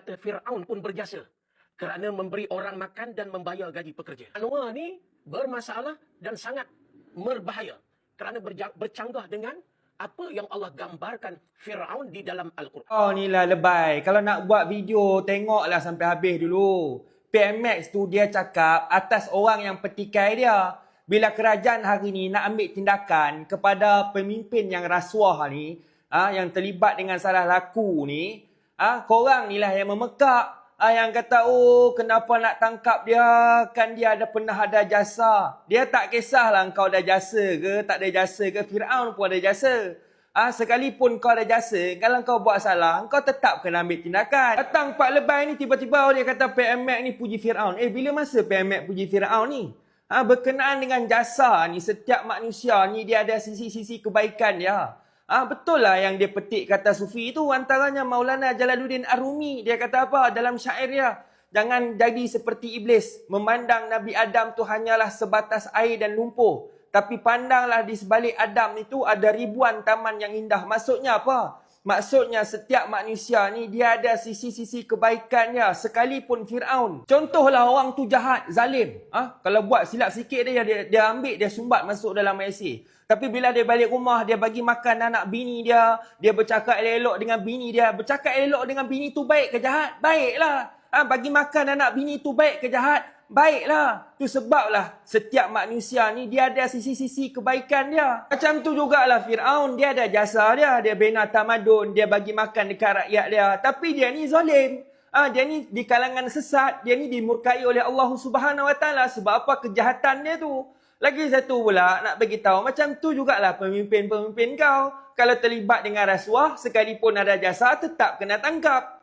kata Fir'aun pun berjasa kerana memberi orang makan dan membayar gaji pekerja. Anwar ni bermasalah dan sangat berbahaya kerana bercanggah dengan apa yang Allah gambarkan Fir'aun di dalam Al-Quran. Oh ni lah lebay. Kalau nak buat video, tengoklah sampai habis dulu. PMX tu dia cakap atas orang yang petikai dia. Bila kerajaan hari ni nak ambil tindakan kepada pemimpin yang rasuah ni, ah yang terlibat dengan salah laku ni, ah korang ni lah yang memekak. Ah, yang kata, oh kenapa nak tangkap dia? Kan dia ada pernah ada jasa. Dia tak kisahlah kau ada jasa ke, tak ada jasa ke. Fir'aun pun ada jasa. Ah, sekalipun kau ada jasa, kalau kau buat salah, kau tetap kena ambil tindakan. Datang Pak Lebay ni tiba-tiba dia kata PMX ni puji Fir'aun. Eh, bila masa PMX puji Fir'aun ni? Ah, berkenaan dengan jasa ni, setiap manusia ni dia ada sisi-sisi kebaikan dia. Ah betul lah yang dia petik kata sufi itu antaranya Maulana Jalaluddin Arumi dia kata apa? Dalam syair dia jangan jadi seperti iblis. Memandang Nabi Adam tu hanyalah sebatas air dan lumpur. Tapi pandanglah di sebalik Adam itu ada ribuan taman yang indah. Maksudnya apa Maksudnya setiap manusia ni dia ada sisi-sisi kebaikannya sekalipun Firaun. Contohlah orang tu jahat, zalim. Ah, ha? kalau buat silap sikit dia, dia dia ambil dia sumbat masuk dalam IC. Tapi bila dia balik rumah dia bagi makan anak bini dia, dia bercakap elok-elok dengan bini dia. Bercakap elok dengan bini tu baik ke jahat? Baiklah. Ah, ha? bagi makan anak bini tu baik ke jahat? Baiklah. Tu sebablah setiap manusia ni dia ada sisi-sisi kebaikan dia. Macam tu jugalah Fir'aun. Dia ada jasa dia. Dia bina tamadun. Dia bagi makan dekat rakyat dia. Tapi dia ni zalim. Ah, dia ni di kalangan sesat. Dia ni dimurkai oleh Allah Subhanahu Wa Taala sebab apa kejahatan dia tu. Lagi satu pula nak bagi tahu macam tu jugalah pemimpin-pemimpin kau. Kalau terlibat dengan rasuah sekalipun ada jasa tetap kena tangkap.